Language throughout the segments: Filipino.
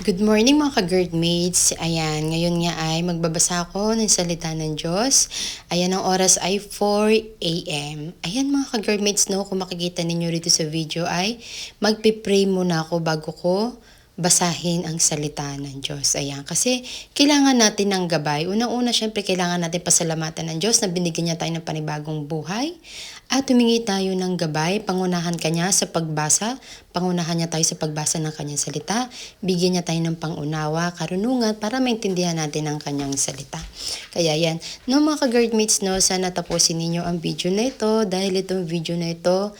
Good morning mga ka-girdmates. Ayan, ngayon nga ay magbabasa ako ng salita ng Diyos. Ayan, ang oras ay 4 a.m. Ayan mga ka-girdmates, no, kung makikita ninyo rito sa video ay magpipray muna ako bago ko basahin ang salita ng Diyos. Ayan, kasi kailangan natin ng gabay. Unang-una, syempre, kailangan natin pasalamatan ng Diyos na binigyan niya tayo ng panibagong buhay. At humingi tayo ng gabay, pangunahan kanya sa pagbasa, pangunahan niya tayo sa pagbasa ng kanyang salita, bigyan niya tayo ng pangunawa, karunungan para maintindihan natin ang kanyang salita. Kaya yan, no mga ka-girdmates, no, sana tapusin ninyo ang video na ito dahil itong video na ito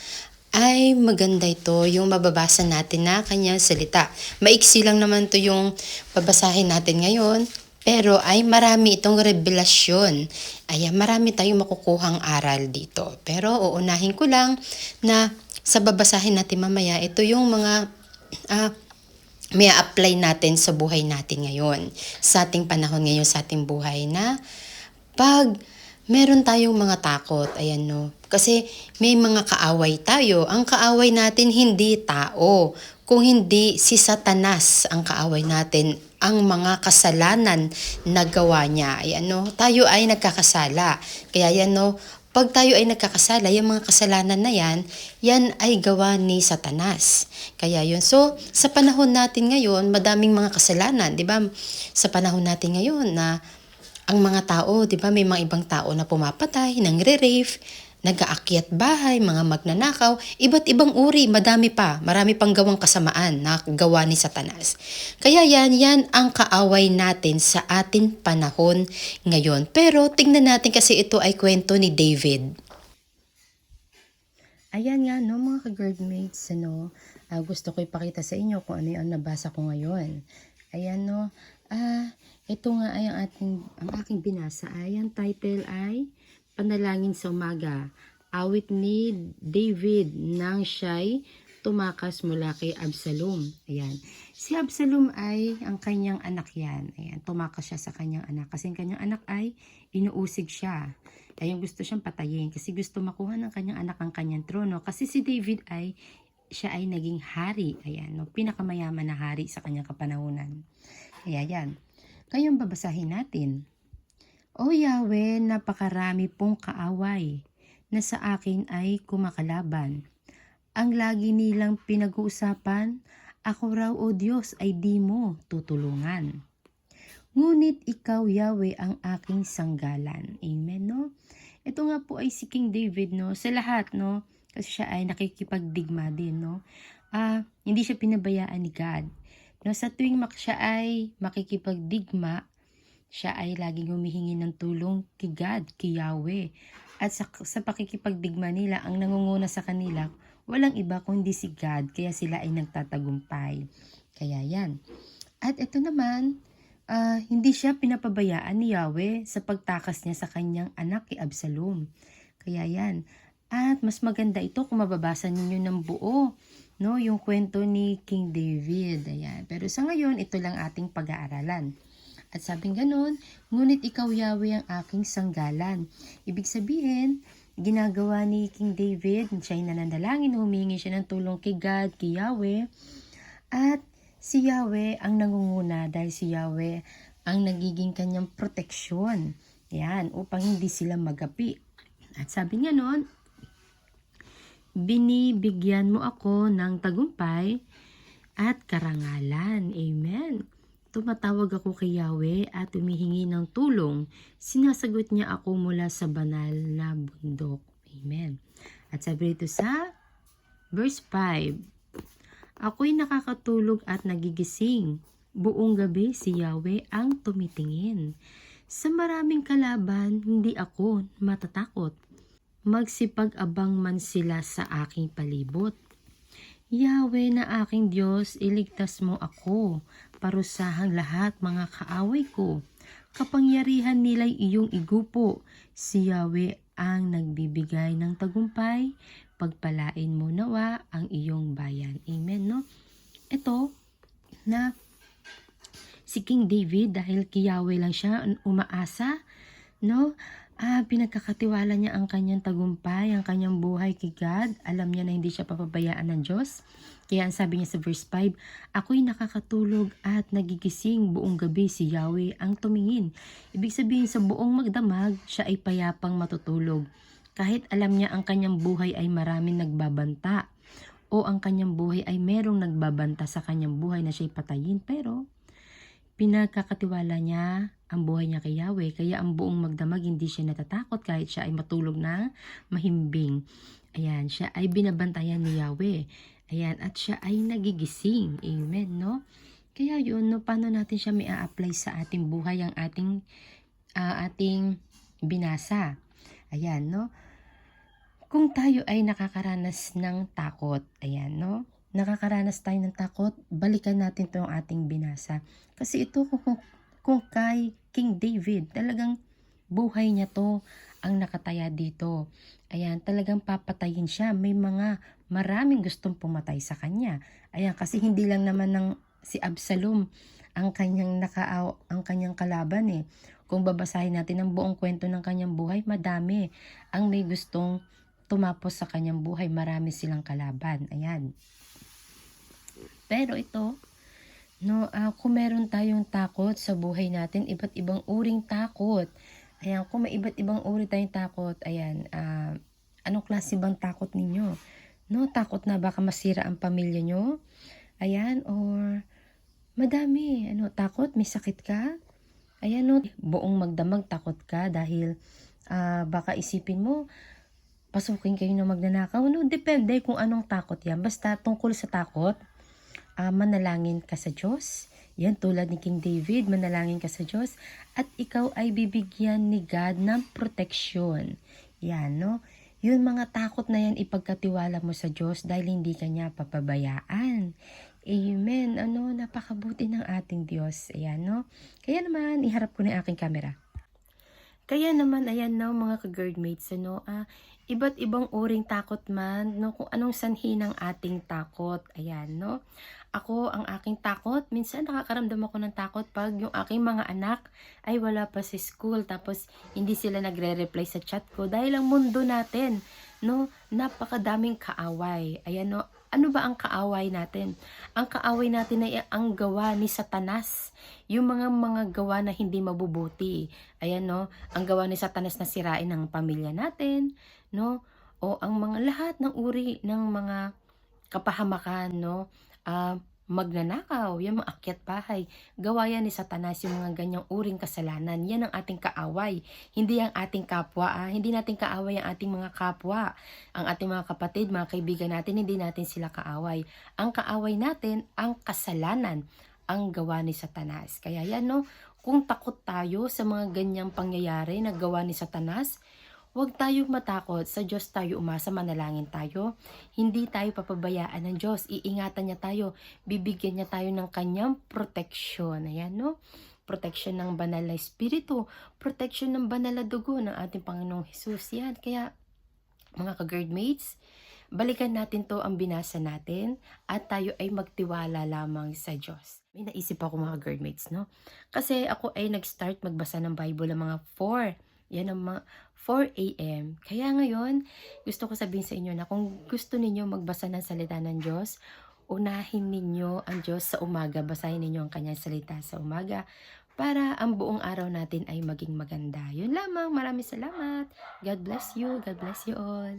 ay maganda ito yung mababasa natin na kanyang salita. Maiksi lang naman to yung babasahin natin ngayon, pero ay marami itong revelasyon. Ay marami tayong makukuhang aral dito. Pero uunahin ko lang na sa babasahin natin mamaya, ito yung mga ah, may apply natin sa buhay natin ngayon. Sa ating panahon ngayon, sa ating buhay na pag meron tayong mga takot, ayan no. Kasi may mga kaaway tayo. Ang kaaway natin hindi tao. Kung hindi si Satanas ang kaaway natin, ang mga kasalanan na gawa niya. Ayan no, tayo ay nagkakasala. Kaya yan no, pag tayo ay nagkakasala, yung mga kasalanan na yan, yan ay gawa ni Satanas. Kaya yun. So, sa panahon natin ngayon, madaming mga kasalanan, di ba? Sa panahon natin ngayon na ang mga tao, di ba, may mga ibang tao na pumapatay, nangre-rave, nag-aakyat bahay, mga magnanakaw, iba't ibang uri, madami pa, marami pang gawang kasamaan na gawa ni Satanas. Kaya yan, yan ang kaaway natin sa atin panahon ngayon. Pero tingnan natin kasi ito ay kwento ni David. Ayan nga, no, mga ka-girdmates, ano, ah, gusto ko ipakita sa inyo kung ano yung nabasa ko ngayon. Ayan, no, ah, ito nga ay ang ating, ang aking binasa ay, ang title ay, Panalangin sa Umaga. Awit ni David nang siya'y tumakas mula kay Absalom. Ayan. Si Absalom ay ang kanyang anak yan. Ayan. Tumakas siya sa kanyang anak. Kasi ang kanyang anak ay inuusig siya. Ayun gusto siyang patayin. Kasi gusto makuha ng kanyang anak ang kanyang trono. Kasi si David ay siya ay naging hari. Ayan. No? Pinakamayaman na hari sa kanyang kapanahunan. Kaya yan. Kayong babasahin natin. O Yahweh, napakarami pong kaaway na sa akin ay kumakalaban. Ang lagi nilang pinag-uusapan, ako raw o Diyos ay di mo tutulungan. Ngunit ikaw, Yahweh, ang aking sanggalan. Amen, no? Ito nga po ay si King David, no? Sa lahat, no? Kasi siya ay nakikipagdigma din, no? Ah, hindi siya pinabayaan ni God. No, sa tuwing mak siya ay makikipagdigma, siya ay laging humihingi ng tulong kay God, kay Yahweh. At sa, sa pakikipagdigma nila, ang nangunguna sa kanila, walang iba kundi si God, kaya sila ay nagtatagumpay. Kaya yan. At ito naman, ah, hindi siya pinapabayaan ni Yahweh sa pagtakas niya sa kanyang anak kay Absalom. Kaya yan. At mas maganda ito kung mababasa ninyo ng buo, no? Yung kwento ni King David. Ayan. Pero sa ngayon, ito lang ating pag-aaralan. At sabing ganun, ngunit ikaw Yahweh ang aking sanggalan. Ibig sabihin, ginagawa ni King David, siya ay nananalangin, humingi siya ng tulong kay God, kay Yahweh. At si Yahweh ang nangunguna dahil si Yahweh ang nagiging kanyang proteksyon. Yan, upang hindi sila magapi. At sabi niya noon, binibigyan mo ako ng tagumpay at karangalan. Amen. Tumatawag ako kay Yahweh at humihingi ng tulong. Sinasagot niya ako mula sa banal na bundok. Amen. At sabi rito sa verse 5, Ako'y nakakatulog at nagigising. Buong gabi si Yahweh ang tumitingin. Sa maraming kalaban, hindi ako matatakot. Magsipag-abang man sila sa aking palibot. Yahweh na aking Diyos, iligtas mo ako. Parusahang lahat mga kaaway ko. Kapangyarihan nila'y iyong igupo. Si Yahweh ang nagbibigay ng tagumpay. Pagpalain mo nawa ang iyong bayan. Amen, no? Ito, na si King David, dahil kay lang siya umaasa, no? Ah, pinagkakatiwala niya ang kanyang tagumpay, ang kanyang buhay kay God. Alam niya na hindi siya papabayaan ng Diyos. Kaya ang sabi niya sa verse 5, Ako'y nakakatulog at nagigising buong gabi si Yahweh ang tumingin. Ibig sabihin sa buong magdamag, siya ay payapang matutulog. Kahit alam niya ang kanyang buhay ay maraming nagbabanta o ang kanyang buhay ay merong nagbabanta sa kanyang buhay na siya'y patayin. Pero pinagkakatiwala niya ang buhay niya kay Yahweh. Kaya ang buong magdamag hindi siya natatakot kahit siya ay matulog na mahimbing. Ayan, siya ay binabantayan ni Yahweh. Ayan, at siya ay nagigising. Amen, no? Kaya yun, no, paano natin siya may apply sa ating buhay, ang ating, ah, ating binasa. Ayan, no? Kung tayo ay nakakaranas ng takot, ayan, no? Nakakaranas tayo ng takot, balikan natin itong ating binasa. Kasi ito, kung, kung kay King David, talagang buhay niya to ang nakataya dito. Ayan, talagang papatayin siya. May mga maraming gustong pumatay sa kanya. Ayan, kasi hindi lang naman ng si Absalom ang kanyang nakaaw, ang kanyang kalaban eh. Kung babasahin natin ang buong kwento ng kanyang buhay, madami ang may gustong tumapos sa kanyang buhay. Marami silang kalaban. Ayan. Pero ito, no, ah, kung meron tayong takot sa buhay natin, iba't ibang uring takot. Ayan, kung may iba't ibang uri tayong takot, ayan, ah, anong klase bang takot ninyo? No, takot na baka masira ang pamilya nyo? Ayan, or madami, ano, takot, may sakit ka? Ayan, no, buong magdamag takot ka dahil ah, baka isipin mo, pasukin kayo ng magnanakaw. No, depende kung anong takot yan. Basta tungkol sa takot, ah, manalangin ka sa Diyos. Yan, tulad ni King David, manalangin ka sa Diyos. At ikaw ay bibigyan ni God ng proteksyon. Yan, no? Yun mga takot na yan, ipagkatiwala mo sa Diyos dahil hindi ka niya papabayaan. Amen. Ano, napakabuti ng ating Diyos. Ayan, no? Kaya naman, iharap ko na aking camera. Kaya naman, ayan na mga ka-girdmates, ano, ah, iba't ibang uring takot man, no, kung anong sanhi ng ating takot, ayan, no. Ako, ang aking takot, minsan nakakaramdam ako ng takot pag yung aking mga anak ay wala pa sa school, tapos hindi sila nagre-reply sa chat ko, dahil ang mundo natin, no, napakadaming kaaway, ayan, no, ano ba ang kaaway natin? Ang kaaway natin ay ang gawa ni Satanas. Yung mga mga gawa na hindi mabubuti. Ayan no, ang gawa ni Satanas na sirain ang pamilya natin, no? O ang mga lahat ng uri ng mga kapahamakan, no? Ah, magnanakaw, yung mga akyat bahay. Gawa yan ni Satanas yung mga ganyang uring kasalanan. Yan ang ating kaaway. Hindi ang ating kapwa. Ah. Hindi natin kaaway ang ating mga kapwa. Ang ating mga kapatid, mga kaibigan natin, hindi natin sila kaaway. Ang kaaway natin, ang kasalanan, ang gawa ni Satanas. Kaya yan, no? Kung takot tayo sa mga ganyang pangyayari na gawa ni Satanas, Huwag tayong matakot, sa Diyos tayo umasa, manalangin tayo. Hindi tayo papabayaan ng Diyos, iingatan niya tayo, bibigyan niya tayo ng kanyang proteksyon. Ayan, no? Protection ng banal na espiritu, protection ng banal na dugo ng ating Panginoong Jesus. Yan, kaya mga ka-girdmates, balikan natin to ang binasa natin at tayo ay magtiwala lamang sa Diyos. May naisip ako mga girdmates, no? Kasi ako ay nag-start magbasa ng Bible ng mga 4 yan ang mga 4 a.m. Kaya ngayon, gusto ko sabihin sa inyo na kung gusto ninyo magbasa ng salita ng Diyos, unahin ninyo ang Diyos sa umaga. Basahin ninyo ang kanyang salita sa umaga para ang buong araw natin ay maging maganda. Yun lamang. Maraming salamat. God bless you. God bless you all.